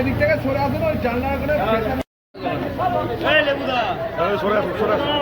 এদিক থেকে সরে আসুন ওই জানলার করে সরে আসুন সরে আসুন।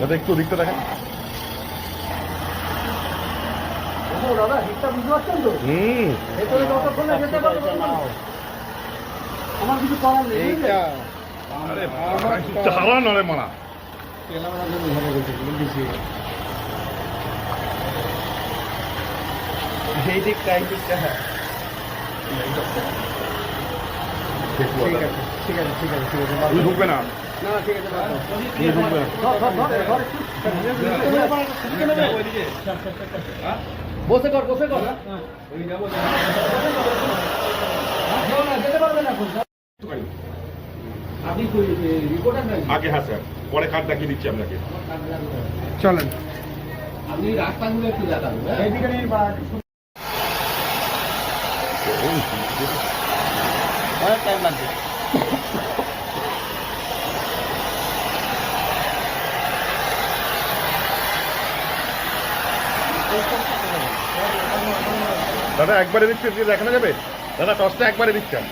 দাদা একটু দিকটা দেখেন। দাদা হিটটা বুঝতে পারছেন তো? হুম। ভেতরে যতক্ষণে যেতে পারব আমার কিছু করার নেই বুঝলে? আরে হারা নড়ে মারা। এই দিকটা এই দিকটা। হ্যাঁ ঠিক আছে ঠিক আছে ঠিক আছে ঠিক আছে তুমি ঢুকবে না? না না, ঠিক আছে তুমি ঢুকবে? না ধর, ধর, ধর, ধর। একটু। বসে কর বসে কর। আগে হ্যাঁ স্যার। পরে কার্ড দেখিয়ে দিচ্ছি আপনাকে। চলেন। আপনি রাস্তাগুলো একটু দেখান নিয়ে অনেক টাইম লাগবে দাদা একবারে দিচ্ছে দিয়ে দেখানো যাবে? দাদা টসটা একবারে দিচ্ছেন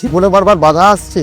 জীবনে বারবার বাধা আসছে?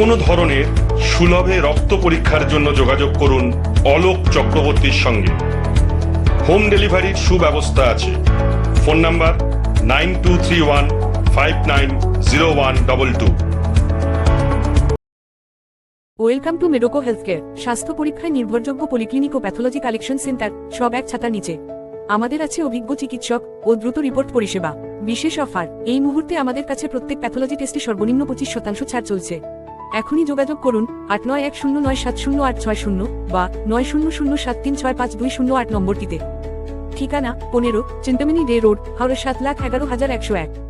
কোনো ধরনের সুলভে রক্ত পরীক্ষার জন্য যোগাযোগ করুন অলোক চক্রবর্তীর সঙ্গে। হোম ডেলিভারির সুব্যবস্থা আছে। Phone number nine two three one five nine zero one double two. Welcome to Medoco health care স্বাস্থ্য পরীক্ষায় নির্ভরযোগ্য পলিক্লিনিক ও প্যাথোলজি কালেকশন সেন্টার, সব এক ছাতার নিচে। আমাদের আছে অভিজ্ঞ চিকিৎসক ও দ্রুত রিপোর্ট পরিষেবা। বিশেষ অফার। এই মুহূর্তে আমাদের কাছে প্রত্যেক প্যাথোলজি টেস্টে সর্বনিম্ন পঁচিশ শতাংশ ছাড় চলছে। এখনই যোগাযোগ করুন আট নয় এক শূন্য নয় সাত শূন্য আট ছয় শূন্য বা নয় শূন্য শূন্য সাত তিন ছয় পাঁচ দুই শূন্য আট নম্বরটিতে। ঠিকানা, পনেরো চিন্তামিনী ডে রোড, হাওড়া সাত লাখ এগারো হাজার একশো এক।